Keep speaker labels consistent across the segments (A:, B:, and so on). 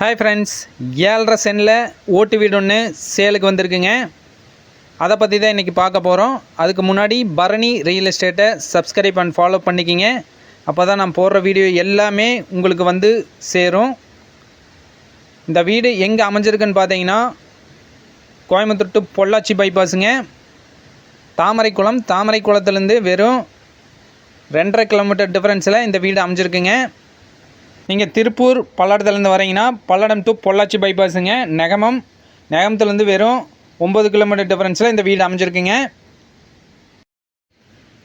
A: Hi friends ஏழரை சென்டில் ஓட்டு வீடு ஒன்று சேலுக்கு வந்திருக்குங்க. அதை பற்றி தான் இன்றைக்கி பார்க்க போகிறோம் அதுக்கு முன்னாடி பரணி ரியல் எஸ்டேட்டை சப்ஸ்கிரைப் அண்ட் ஃபாலோ பண்ணிக்கிங்க. அப்போ தான் நான் போடுற வீடியோ எல்லாமே உங்களுக்கு வந்து சேரும். இந்த வீடு எங்கே அமைஞ்சிருக்குன்னு பார்த்தீங்கன்னா கோயம்புத்தூர் டு பொள்ளாச்சி பைபாஸுங்க தாமரைக்குளம் தாமரைக்குளத்துலேருந்து வெறும் ரெண்டரை கிலோமீட்டர் டிஃப்ரென்ஸில் இந்த வீடு அமைஞ்சிருக்குங்க. நீங்கள் திருப்பூர் பல்லடத்துலேருந்து வரீங்கன்னா பல்லடம் டு பொள்ளாச்சி பைபாஸுங்க நெகமம் நெகமத்துலேருந்து வெறும் ஒம்பது கிலோமீட்டர் டிஃப்ரென்ஸில் இந்த வீடு அமைஞ்சிருக்குங்க.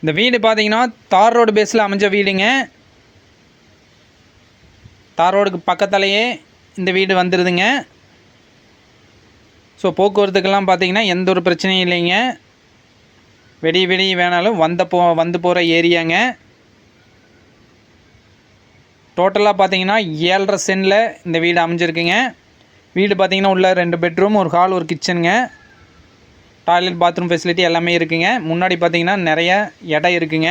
A: இந்த வீடு பார்த்தீங்கன்னா தார் ரோடு பேஸில் அமைஞ்ச வீடுங்க. தார் ரோடுக்கு பக்கத்தாலேயே இந்த வீடு வந்துடுதுங்க ஸோ போக்குவரத்துக்கெல்லாம் பார்த்தீங்கன்னா எந்த ஒரு பிரச்சனையும் இல்லைங்க. வெடி வெடி வேணாலும் வந்த போ வந்து போகிற ஏரியாங்க. டோட்டலாக பார்த்தீங்கன்னா ஏழரை சென்டில் இந்த வீடு அமைஞ்சிருக்குங்க. வீடு பார்த்தீங்கன்னா உள்ள ரெண்டு பெட்ரூம் ஒரு ஹால் ஒரு கிச்சனுங்க டாய்லெட் பாத்ரூம் ஃபெசிலிட்டி எல்லாமே இருக்குங்க. முன்னாடி பார்த்தீங்கன்னா நிறைய இடம் இருக்குங்க.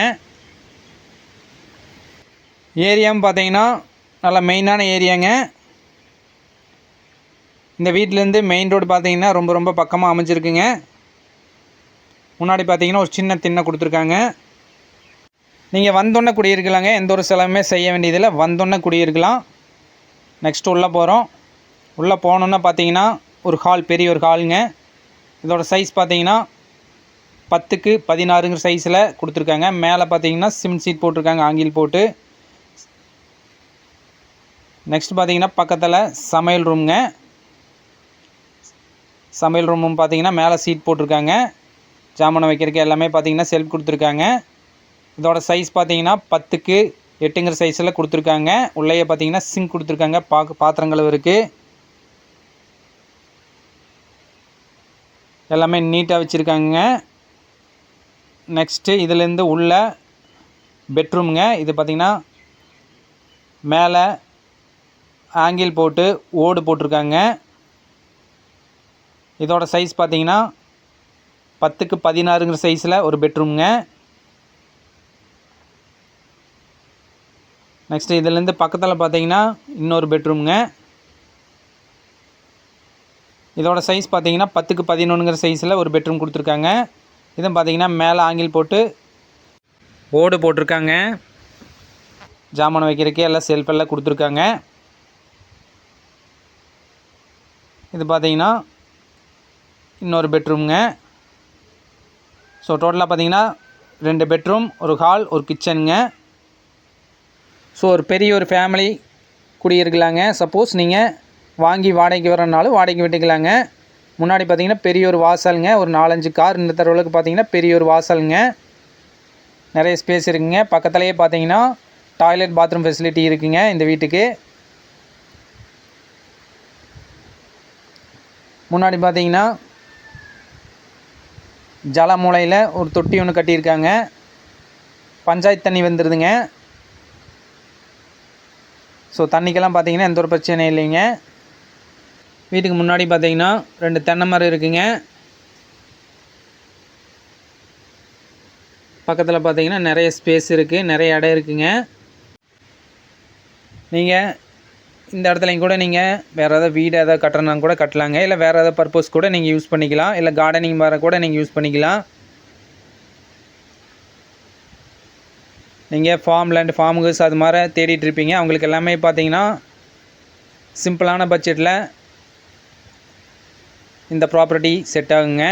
A: ஏரியாவும் பார்த்தீங்கன்னா நல்லா மெயினான ஏரியாங்க இந்த வீட்டிலேருந்து மெயின் ரோடு பார்த்தீங்கன்னா ரொம்ப ரொம்ப பக்கமாக அமைஞ்சிருக்குங்க. முன்னாடி பார்த்தீங்கன்னா ஒரு சின்ன திண்ணை கொடுத்துருக்காங்க. நீங்கள் வந்தோன்னே குடியிருக்கலாங்க. எந்த ஒரு செலவுமே செய்ய வேண்டியதில்லை. வந்தோன்னே குடியிருக்கலாம். நெக்ஸ்ட் உள்ளே போகிறோம் உள்ளே போனோன்னே பார்த்தீங்கன்னா ஒரு ஹால் பெரிய ஒரு ஹாலுங்க இதோட சைஸ் பார்த்தீங்கன்னா பத்துக்கு பதினாறுங்கிற சைஸில் கொடுத்துருக்காங்க. மேலே பார்த்தீங்கன்னா சிமெண்ட் சீட் போட்டிருக்காங்க ஆங்கில் போட்டு. நெக்ஸ்ட் பார்த்தீங்கன்னா பக்கத்தில் சமையல் ரூம்ங்க சமையல் ரூமும் பார்த்தீங்கன்னா மேலே சீட் போட்டிருக்காங்க. ஜாமனை வைக்கிறதுக்கு எல்லாமே பார்த்தீங்கன்னா செல்ஃப் கொடுத்துருக்காங்க. இதோட சைஸ் பார்த்தீங்கன்னா பத்துக்கு எட்டுங்கிற சைஸில் கொடுத்துருக்காங்க. உள்ளேயே பார்த்தீங்கன்னா சிங்க் கொடுத்துருக்காங்க. பா பாத்திரங்களும் இருக்குது எல்லாமே நீட்டாக வச்சுருக்காங்க. நெக்ஸ்ட்டு இதுலேருந்து உள்ள பெட்ரூமுங்க இது பார்த்திங்கன்னா மேலே ஆங்கிள் போட்டு ஓடு போட்டிருக்காங்க. இதோட சைஸ் பார்த்தீங்கன்னா பத்துக்கு பதினாறுங்கிற சைஸில் ஒரு பெட்ரூமுங்க நெக்ஸ்ட்டு இதுலேருந்து பக்கத்தில் பார்த்தீங்கன்னா இன்னொரு பெட்ரூமுங்க இதோட சைஸ் பார்த்தீங்கன்னா பத்துக்கு பதினொன்றுங்கிற சைஸில் ஒரு பெட்ரூம் கொடுத்துருக்காங்க. இதுவும் பார்த்தீங்கன்னா மேலே ஆங்கில் போட்டு ஓடு போட்டிருக்காங்க. ஜாமான் வைக்கிறதுக்கு எல்லாம் செல்ஃபெல்லாம் கொடுத்துருக்காங்க. இது பார்த்தீங்கன்னா இன்னொரு பெட்ரூம்ங்க ஸோ டோட்டலாக பார்த்தீங்கன்னா ரெண்டு பெட்ரூம் ஒரு ஹால் ஒரு கிச்சனுங்க ஸோ ஒரு பெரிய ஒரு ஃபேமிலி குடியிருக்கலாங்க. சப்போஸ் நீங்கள் வாங்கி வாடகைக்கு வரனாலும் வாடகைக்கு விட்டுக்கலாங்க. முன்னாடி பார்த்தீங்கன்னா பெரிய ஒரு வாசலுங்க. ஒரு நாலஞ்சு கார் இந்த தடவைக்கு பார்த்தீங்கன்னா பெரிய ஒரு வாசலுங்க. நிறைய ஸ்பேஸ் இருக்குங்க. பக்கத்துலேயே பார்த்தீங்கன்னா டாய்லெட் பாத்ரூம் ஃபெசிலிட்டி இருக்குங்க இந்த வீட்டுக்கு. முன்னாடி பார்த்தீங்கன்னா ஜலமூலையில் ஒரு தொட்டி ஒன்று கட்டியிருக்காங்க. பஞ்சாயத்து தண்ணி வந்துடுதுங்க ஸோ தண்ணிக்கெல்லாம் பார்த்தீங்கன்னா எந்த ஒரு பிரச்சனையும் இல்லைங்க. வீட்டுக்கு முன்னாடி பார்த்தீங்கன்னா ரெண்டு தென்னை மரம் இருக்குங்க. பக்கத்தில் பார்த்தீங்கன்னா நிறைய ஸ்பேஸ் இருக்குது நிறைய இடம் இருக்குங்க. நீங்கள் இந்த இடத்துலையும் கூட நீங்கள் வேறு ஏதாவது வீடு ஏதாவது கட்டுறனா கூட கட்டலாங்க. இல்லை வேறு ஏதாவது பர்பஸ் கூட நீங்கள் யூஸ் பண்ணிக்கலாம். இல்லை கார்டனிங் வர கூட நீங்கள் யூஸ் பண்ணிக்கலாம். நீங்கள் ஃபார்ம் லேண்ட் ஃபார்ம் ஹவுஸ் அது மாதிரி தேடிட்டு இருப்பீங்க. அவங்களுக்கு எல்லாமே பார்த்தீங்கன்னா சிம்பிளான பட்ஜெட்டில் இந்த ப்ராப்பர்ட்டி செட் ஆகுங்க.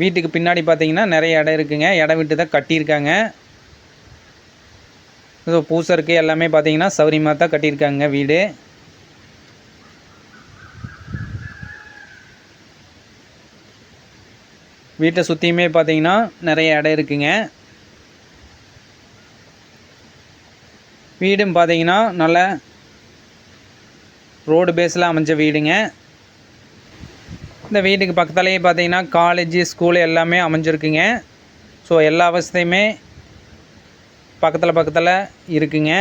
A: வீட்டுக்கு பின்னாடி பார்த்தீங்கன்னா நிறைய இடம் இருக்குங்க. இடம் விட்டு தான் கட்டியிருக்காங்க. ஸோ பூசருக்கு எல்லாமே பார்த்தீங்கன்னா சௌரியமாக தான் கட்டியிருக்காங்க வீடு. வீட்டை சுற்றியுமே பார்த்தீங்கன்னா நிறைய இடம் இருக்குங்க. வீடும் பார்த்தீங்கன்னா நல்ல ரோடு பேஸில் அமைஞ்ச வீடுங்க. இந்த வீட்டுக்கு பக்கத்துலேயே பார்த்தீங்கன்னா காலேஜு ஸ்கூலு எல்லாமே அமைஞ்சிருக்குங்க. ஸோ எல்லா வசதியுமே பக்கத்தில் பக்கத்தில் இருக்குங்க.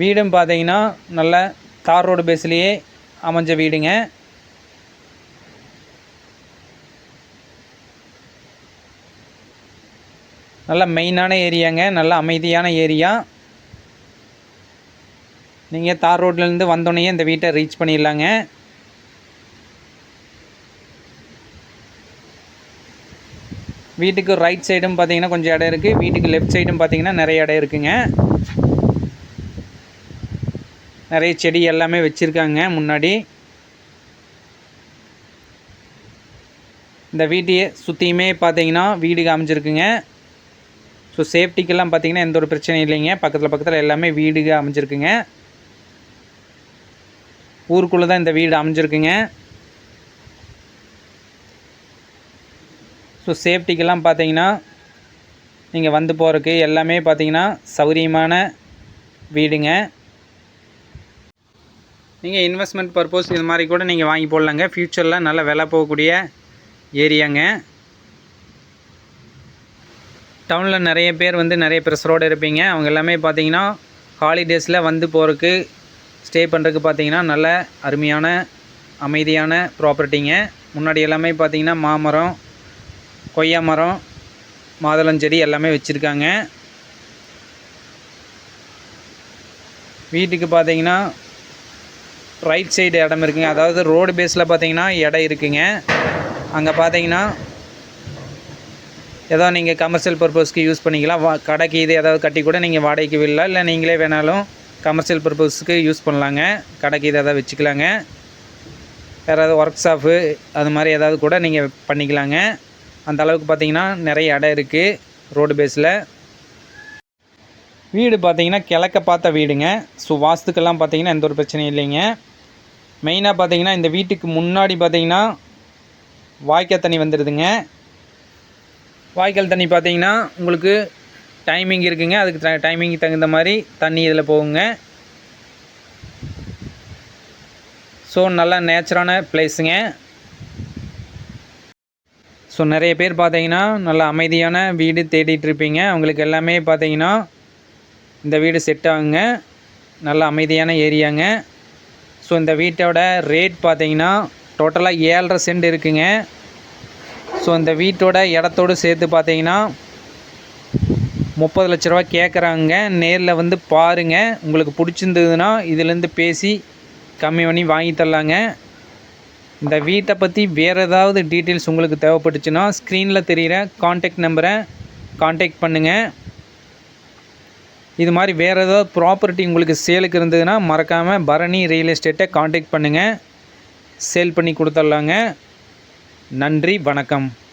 A: வீடும் பார்த்தீங்கன்னா நல்ல தார் ரோடு பேஸ்லேயே அமைஞ்ச வீடுங்க. நல்ல மெயினான ஏரியாங்க நல்ல அமைதியான ஏரியா. நீங்கள் தார் ரோட்லேருந்து வந்தோடனே இந்த வீட்டை ரீச் பண்ணிடலாங்க. வீட்டுக்கு ரைட் சைடும் பார்த்தீங்கன்னா கொஞ்சம் இடம் இருக்குது வீட்டுக்கு லெஃப்ட் சைடும் பார்த்தீங்கன்னா நிறைய இடம் இருக்குங்க. நிறைய செடி எல்லாமே வச்சுருக்காங்க முன்னாடி. இந்த வீட்டையே சுற்றியுமே பார்த்தீங்கன்னா வீடு காமிச்சிருக்குங்க. ஸோ சேஃப்டிக்கெல்லாம் பார்த்தீங்கன்னா எந்த ஒரு பிரச்சனையும் இல்லைங்க. பக்கத்தில் பக்கத்தில் எல்லாமே வீடுக அமைஞ்சிருக்குங்க. ஊருக்குள்ளே தான் இந்த வீடு அமைஞ்சிருக்குங்க. ஸோ சேஃப்டிக்கெல்லாம் பார்த்தீங்கன்னா நீங்கள் வந்து போகிறதுக்கு எல்லாமே பார்த்தீங்கன்னா சௌகரியமான வீடுங்க. நீங்கள் இன்வெஸ்ட்மெண்ட் பர்பஸ் இது மாதிரி கூட நீங்கள் வாங்கி போடலாங்க. ஃப்யூச்சரில் நல்ல விலை போகக்கூடிய ஏரியாங்க. டவுனில் நிறைய பேர் வந்து நிறைய ப்ரெஷரோடு இருப்பீங்க. அவங்க எல்லாமே பார்த்தீங்கன்னா ஹாலிடேஸில் வந்து போகிறதுக்கு ஸ்டே பண்ணுறதுக்கு பார்த்தீங்கன்னா நல்ல அருமையான அமைதியான ப்ராப்பர்ட்டிங்க முன்னாடி எல்லாமே பார்த்தீங்கன்னா மாமரம் கொய்யா மரம் மாதுளஞ்செடி எல்லாமே வச்சுருக்காங்க. வீட்டுக்கு பார்த்தீங்கன்னா ரைட் சைடு இடம் இருக்குங்க. அதாவது ரோடு பேஸில் பார்த்தீங்கன்னா இடம் இருக்குங்க. அங்கே பார்த்தீங்கன்னா ஏதோ நீங்கள் கமர்ஷியல் பர்பஸ்க்கு யூஸ் பண்ணிக்கலாம். வா கடைக்கு இது ஏதாவது கட்டி கூட நீங்கள் வாடகைக்கு விடலாம் இல்லை நீங்களே வேணாலும் கமர்ஷியல் பர்பஸ்க்கு யூஸ் பண்ணலாங்க. கடைக்கு இது ஏதாவது வச்சுக்கலாங்க. யாராவது ஒர்க் ஷாப்பு அது மாதிரி ஏதாவது கூட நீங்கள் பண்ணிக்கலாங்க. அந்த அளவுக்கு பார்த்தீங்கன்னா நிறைய இடம் இருக்குது ரோடு பேஸில் வீடு பார்த்தீங்கன்னா கிழக்க பார்த்த வீடுங்க. ஸோ வாஸ்துக்கெல்லாம் பார்த்தீங்கன்னா எந்த ஒரு பிரச்சனையும் இல்லைங்க. மெயினாக பார்த்தீங்கன்னா இந்த வீட்டுக்கு முன்னாடி பார்த்தீங்கன்னா வாய்க்கால் தண்ணி வந்துடுதுங்க வாய்க்கால் தண்ணி பார்த்தீங்கன்னா உங்களுக்கு டைமிங் இருக்குங்க. அதுக்கு டைமிங் தகுந்த மாதிரி தண்ணி இதில் போகுங்க. ஸோ நல்லா நேச்சரான பிளேஸுங்க ஸோ நிறைய பேர் பார்த்தீங்கன்னா நல்ல அமைதியான வீடு தேடிட்டு இருப்பீங்க. அவங்களுக்கு எல்லாமே பார்த்தீங்கன்னா இந்த வீடு செட் ஆகுங்க. நல்ல அமைதியான ஏரியாங்க. ஸோ இந்த வீட்டோட ரேட் பார்த்தீங்கன்னா டோட்டலாக ஏழரை சென்ட் இருக்குங்க. ஸோ இந்த வீட்டோட இடத்தோடு சேர்த்து பார்த்தீங்கன்னா முப்பது லட்ச ரூபா கேட்குறாங்க. நேரில் வந்து பாருங்கள் உங்களுக்கு பிடிச்சிருந்ததுன்னா இதுலேருந்து பேசி கம்மி பண்ணி வாங்கி தரலாங்க. இந்த வீட்டை பற்றி வேறு ஏதாவது டீட்டெயில்ஸ் உங்களுக்கு தேவைப்பட்டுச்சுன்னா ஸ்க்ரீனில் தெரிகிற காண்டாக்ட் நம்பரை காண்டாக்ட் பண்ணுங்கள் இது மாதிரி வேறு ஏதாவது ப்ராப்பர்ட்டி உங்களுக்கு சேலுக்கு இருந்ததுன்னா மறக்காமல் பரணி ரியல் எஸ்டேட்டை காண்டாக்ட் பண்ணுங்கள் சேல் பண்ணி கொடுத்துட்லாங்க. நன்றி வணக்கம்.